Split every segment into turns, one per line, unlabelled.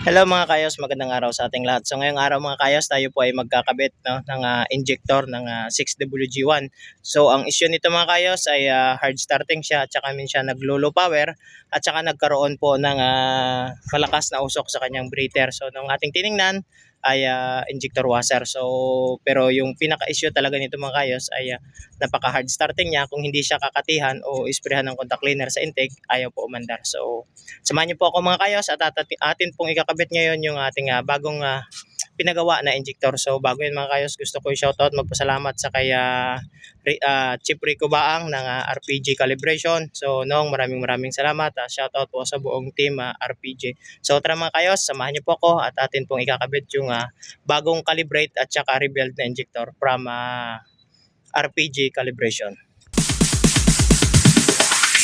Hello mga kayos, magandang araw sa ating lahat. So ngayong araw mga kayos, tayo po ay magkakabit no, ng ah, injector ng ah, 6WG1. So ang issue nito mga kayos ay ah, hard starting siya at saka minsan naglo-low power at saka nagkaroon po ng ah, malakas na usok sa kanyang breather. So nung ating tiningnan ay ah, injector washer. So pero yung pinaka-issue talaga nito mga kayos ay ah, napaka-hard starting niya. Kung hindi siya kakatihan o isprehan ng contact cleaner sa intake, ayaw po umandar. So Samahan niyo po ako mga kayos at at- atin pong ikakabit ngayon yung ating ah, bagong ah, pinagawa na injector. So bago yun mga kayos, gusto ko i-shoutout magpasalamat sa kay ah, Chief Rico Baang ng ah, RPG Calibration. So noong maraming maraming salamat. ah, shoutout po sa buong team ah, RPG. So tara mga kayos, samahan niyo po ako at atin pong ikakabit yung ah, bagong calibrate at saka rebuild na injector from ah, RPG Calibration.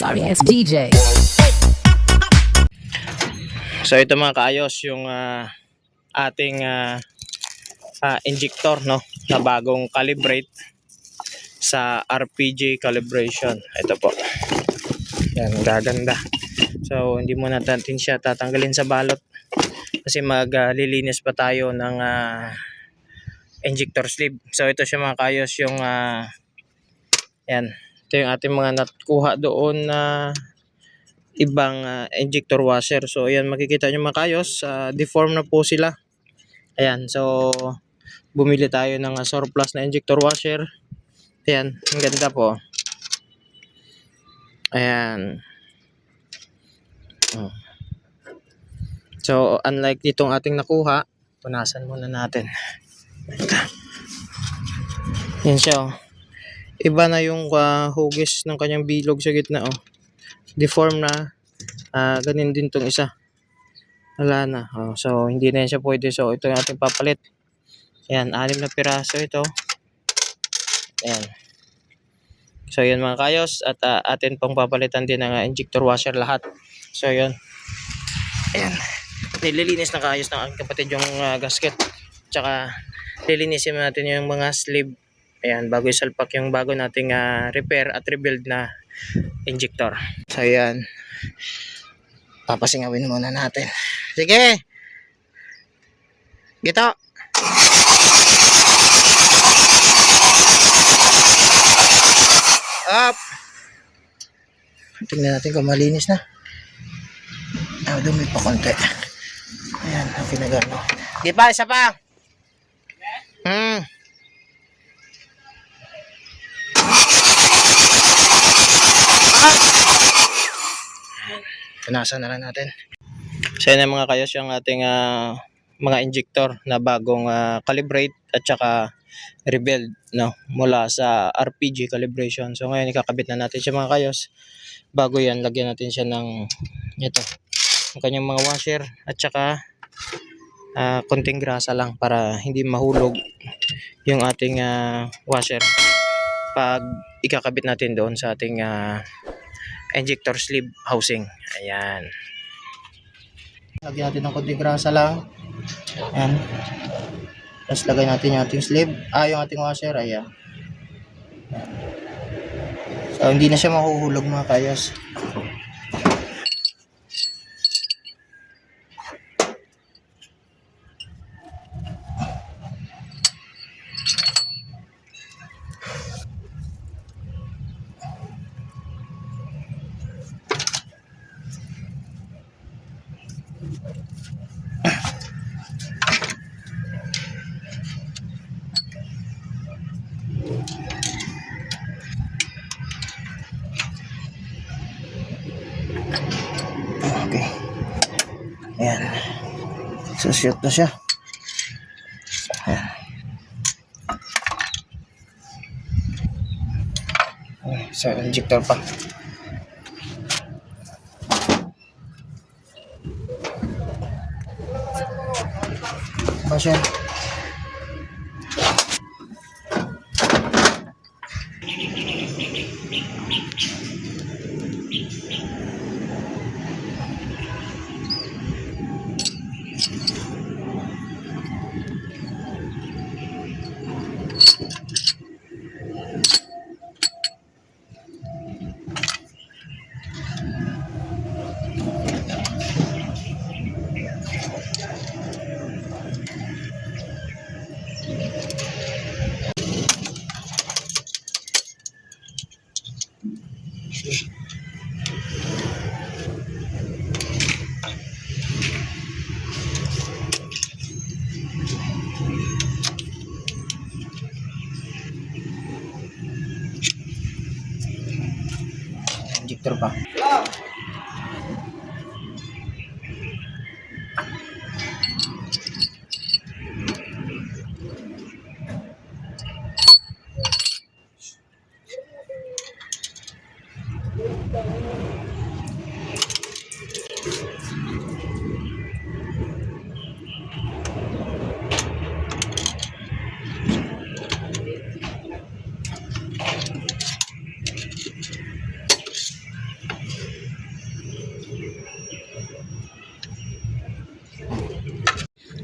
Sorry, it's DJ.
So ito mga kaayos yung ah, ating ah, ah, injector no na bagong calibrate sa RPG calibration. Ito po. Yan, gaganda. So hindi muna natin siya tatanggalin sa balot kasi maglilinis pa tayo ng ah, injector sleeve. So ito siya mga kaayos yung ah, yan. Ito yung ating mga nakuha doon na ibang ah, injector washer. So ayan makikita nyo mga kayos, ah, deform na po sila. Ayan, so bumili tayo ng ah, surplus na injector washer. Ayan, ang ganda po. Ayan. Oh. So unlike ditong ating nakuha, punasan muna natin. Yan siya oh. Iba na yung ah, hugis ng kanyang bilog sa gitna oh deform na ah ganun din tong isa wala na. Oh, so hindi na yan siya pwede. So ito yung ating papalit. Ayan anim na piraso ito. Ayan. So yun mga kayos. At ah, atin pong papalitan din ng ah, injector washer lahat. So yun. Ayan. Nililinis na kaayos ng aking kapatid yung ah, gasket. Tsaka lilinisin natin yung mga sleeve. Ayan bago isalpak yung bago nating ah, repair at rebuild na injector. So yan. Papasingawin muna natin. Sige. Gito. Up. Tingnan natin kung malinis na. Ah, dumi pa konti. Ayan, ang pinagano. Di pa, isa pa. Hmm. Punasan na lang natin. So yun na mga kayos yung ating ah, mga injector na bagong ah, calibrate at saka rebuild no mula sa RPG calibration. So ngayon ikakabit na natin siya mga kayos. Bago yan lagyan natin siya ng ito ang kanyang mga washer at saka ah, konting grasa lang para hindi mahulog yung ating ah, washer pag ikakabit natin doon sa ating ah, injector sleeve housing. Ayan. Lagyan natin ng konting grasa lang. Ayan. Tapos lagay natin yung ating sleeve. Ah, yung ating washer. Ayan. So, hindi na siya mahuhulog mga kayos. Ayan. So, shoot na siya. Ayan. So, injector pa. Ba siya?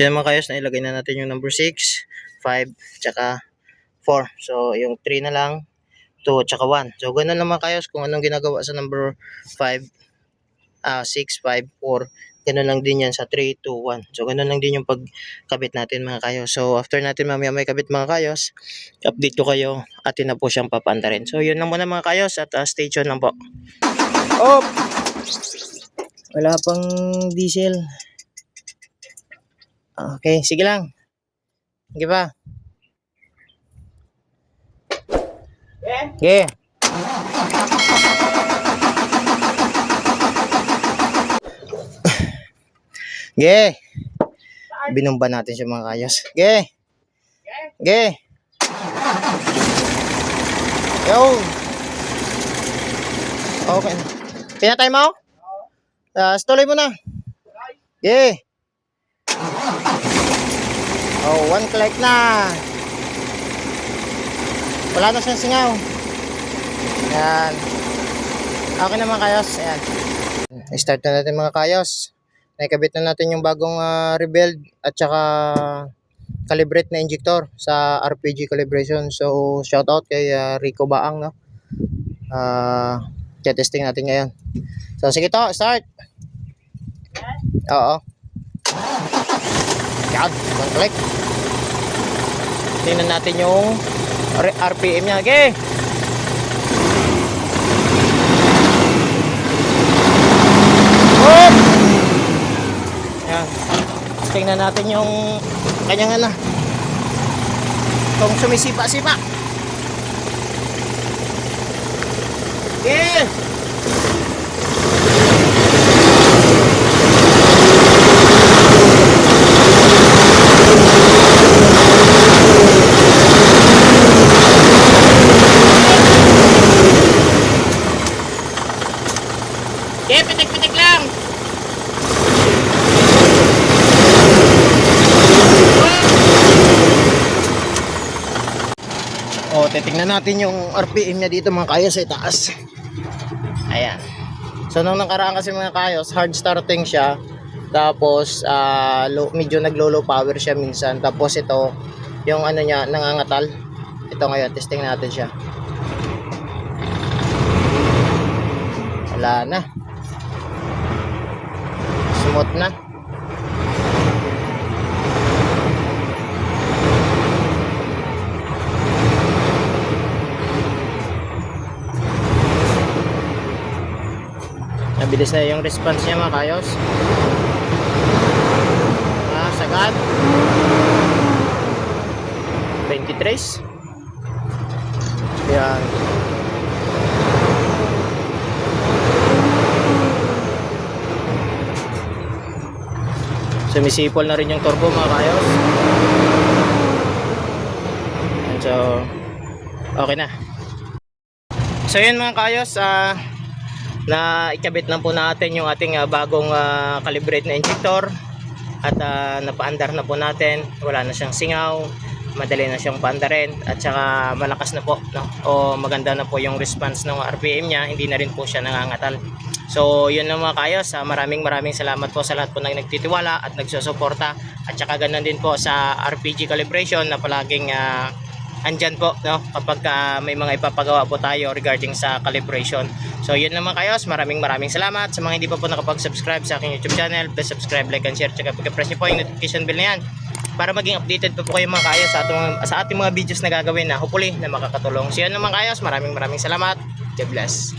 So yung mga kayos, nailagay na natin yung number 6, 5, tsaka 4. So yung 3 na lang, 2, tsaka 1. So ganun lang mga kayos kung anong ginagawa sa number 5, ah 6, 5, 4. Ganun lang din yan sa 3, 2, 1. So ganun lang din yung pagkabit natin mga kayos. So after natin mamaya may kabit mga kayos, update ko kayo. Atin na po siyang papanda rin. So yun lang muna mga kayos at uh, stay tuned lang po. Oh! Wala pang diesel. Okay, sige lang. Sige pa. Okay. Ge. Binumba natin siya mga kayos. Ge. Ge. Yo. Okay. Pinatay mo? Ah, tuloy mo na. Ge. Oh, one click na. Wala na siyang singaw. Yan. Okay naman kayos. Ayan. I-start na natin mga kayos. Naikabit na natin yung bagong ah, rebuild at saka calibrate na injector sa RPG calibration. So, shout out kay ah, Rico Baang, no? Kaya testing natin ngayon. So, sige to, start. Oo. Yan, one click. Tingnan natin yung RPM niya. Okay. Whoop! Yan. Tingnan natin yung kanyang ano. Kung sumisipa-sipa. Okay, pitik-pitik lang. O, titingnan natin yung RPM niya dito mga kayos sa itaas. Ayan. So, nung nakaraan kasi mga kayos, hard starting siya. Tapos, ah, low, medyo naglo-low power siya minsan. Tapos ito, yung ano niya, nangangatal. Ito ngayon, testing natin siya. Wala na. Smooth na. Nabilis na yung response niya mga kayos. Ah, sagad. 23. Yan. Sumisipol na rin yung turbo mga kayos. And so, okay na. So yun mga kayos, ah, na ikabit na po natin yung ating ah, bagong ah, calibrate na injector. At ah, napaandar na po natin. Wala na siyang singaw madali na siyang paandarin. At saka malakas na po no? o maganda na po yung response ng RPM niya. Hindi na rin po siya nangangatal. So yun lang mga kayos maraming maraming salamat po sa lahat po ng nagtitiwala at nagsusuporta. At saka ganun din po sa RPG calibration na palaging ah, andyan po no? Kapag ah, may mga ipapagawa po tayo regarding sa calibration. So yun naman kayo maraming maraming salamat. Sa mga hindi pa po nakapag-subscribe sa aking YouTube channel please subscribe like and share. Tsaka pag-press niyo po yung notification bell na yan para maging updated po po kayo mga kayo sa ating, sa ating mga videos na gagawin na hopefully na makakatulong. So yun naman kayo maraming maraming salamat. God bless